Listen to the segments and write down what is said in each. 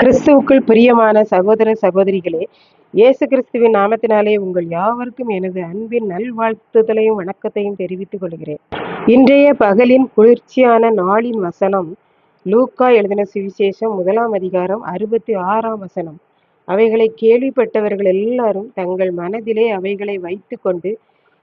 கிறிஸ்துவுக்குள் பிரியமான சகோதர சகோதரிகளே இயேசு கிறிஸ்துவின் நாமத்தினாலே உங்கள் யாவருக்கும் எனது அன்பின் நல்வாழ்த்துதலையும் வணக்கத்தையும் தெரிவித்துக் கொள்கிறேன். இன்றைய பகலின் குளிர்ச்சியான நாளின் வசனம் லூக்கா எழுதின சுவிசேஷம் முதலாம் அதிகாரம் அறுபத்தி ஆறாம் வசனம். அவைகளை கேள்விப்பட்டவர்கள் எல்லாரும் தங்கள் மனதிலே அவைகளை வைத்துக்கொண்டு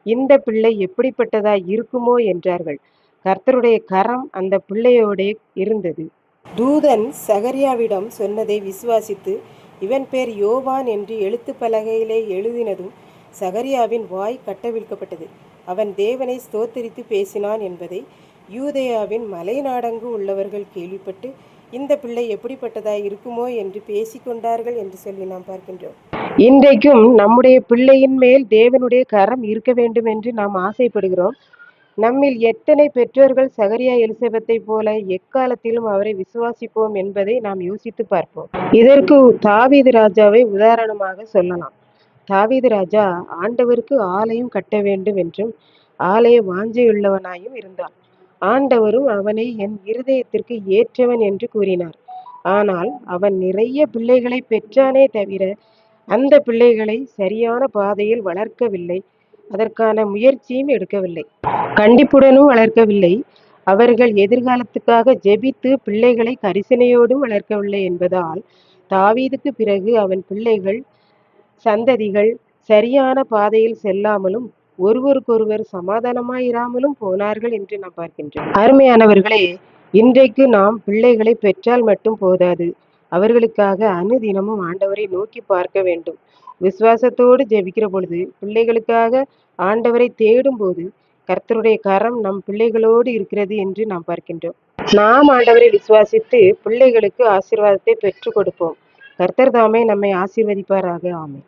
இந்த பிள்ளை எப்படிப்பட்டதாய் இருக்குமோ என்றார்கள். கர்த்தருடைய கரம் அந்த பிள்ளையோடே இருந்தது. தூதன் சகரியாவிடம் சொன்னதை விசுவாசித்து இவன் பேர் யோவான் என்று எழுத்து பலகையிலே எழுதினதும் சகரியாவின் வாய் கட்டவிழ்க்கப்பட்டது. அவன் தேவனை ஸ்தோத்தரித்து பேசினான் என்பதை யூதேயாவின் மலைநாடங்கு உள்ளவர்கள் கேள்விப்பட்டு இந்த பிள்ளை எப்படிப்பட்டதாய் இருக்குமோ என்று பேசிக்கொண்டார்கள் என்று சொல்லி நாம் பார்க்கின்றோம். இன்றைக்கும் நம்முடைய பிள்ளையின் மேல் தேவனுடைய கரம் இருக்க வேண்டும் என்று நாம் ஆசைப்படுகிறோம். நம்மில் எத்தனை பெற்றோர்கள் சகரியா எலிசபெத்தை போல எக்காலத்திலும் அவரை விசுவாசிப்போம் என்பதை நாம் யோசித்து பார்ப்போம். இதற்கு தாவீது ராஜாவை உதாரணமாக சொல்லலாம். தாவீது ராஜா ஆண்டவருக்கு ஆலயம் கட்ட வேண்டும் என்றும் ஆலய வாஞ்சையுள்ளவனாயும் இருந்தான். ஆண்டவரும் அவனை என் இருதயத்திற்கு ஏற்றவன் என்று கூறினார். ஆனால் அவன் நிறைய பிள்ளைகளை பெற்றானே தவிர அந்த பிள்ளைகளை சரியான பாதையில் வளர்க்கவில்லை. அதற்கான முயற்சியும் எடுக்கவில்லை. கண்டிப்புடனும் வளர்க்கவில்லை. அவர்கள் எதிர்காலத்துக்காக ஜெபித்து பிள்ளைகளை கரிசனையோடும் வளர்க்கவில்லை என்பதால் தாவீதுக்கு பிறகு அவன் பிள்ளைகள் சந்ததிகள் சரியான பாதையில் செல்லாமலும் ஒருவருக்கொருவர் சமாதானமாயிராமலும் போனார்கள் என்று நாம் பார்க்கின்றோம். அருமையானவர்களே இன்றைக்கு நாம் பிள்ளைகளை பெற்றால் மட்டும் போதாது. அவர்களுக்காக அனுதினமும் ஆண்டவரை நோக்கி பார்க்க வேண்டும். விசுவாசத்தோடு ஜெபிக்கிற பொழுது பிள்ளைகளுக்காக ஆண்டவரை தேடும் போது கர்த்தருடைய கரம் நம் பிள்ளைகளோடு இருக்கிறது என்று நாம் பார்க்கின்றோம். நாம் ஆண்டவரை விசுவாசித்து பிள்ளைகளுக்கு ஆசீர்வாதத்தை பெற்றுக் கொடுப்போம். கர்த்தர் தாமே நம்மை ஆசீர்வதிப்பாராக. ஆமை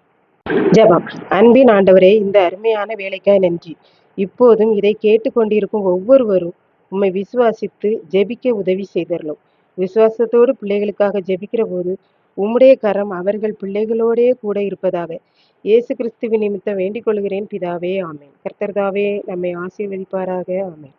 ஜெபம். அன்பின் ஆண்டவரே இந்த அருமையான வேலைக்காய் நன்றி. இப்போதும் இதை கேட்டுக்கொண்டிருக்கும் ஒவ்வொருவரும் உம்மை விசுவாசித்து ஜெபிக்க உதவி செய்தரலும். விசுவாசத்தோடு பிள்ளைகளுக்காக ஜெபிக்கிற போது உம்முடைய கரம் அவர்கள் பிள்ளைகளோடே கூட இருப்பதாக. இயேசு கிறிஸ்துவின் நிமித்தம் வேண்டிக் கொள்கிறேன். பிதாவே ஆமேன். கர்த்தர்தாவே நம்மை ஆசீர்வதிப்பாராக. ஆமேன்.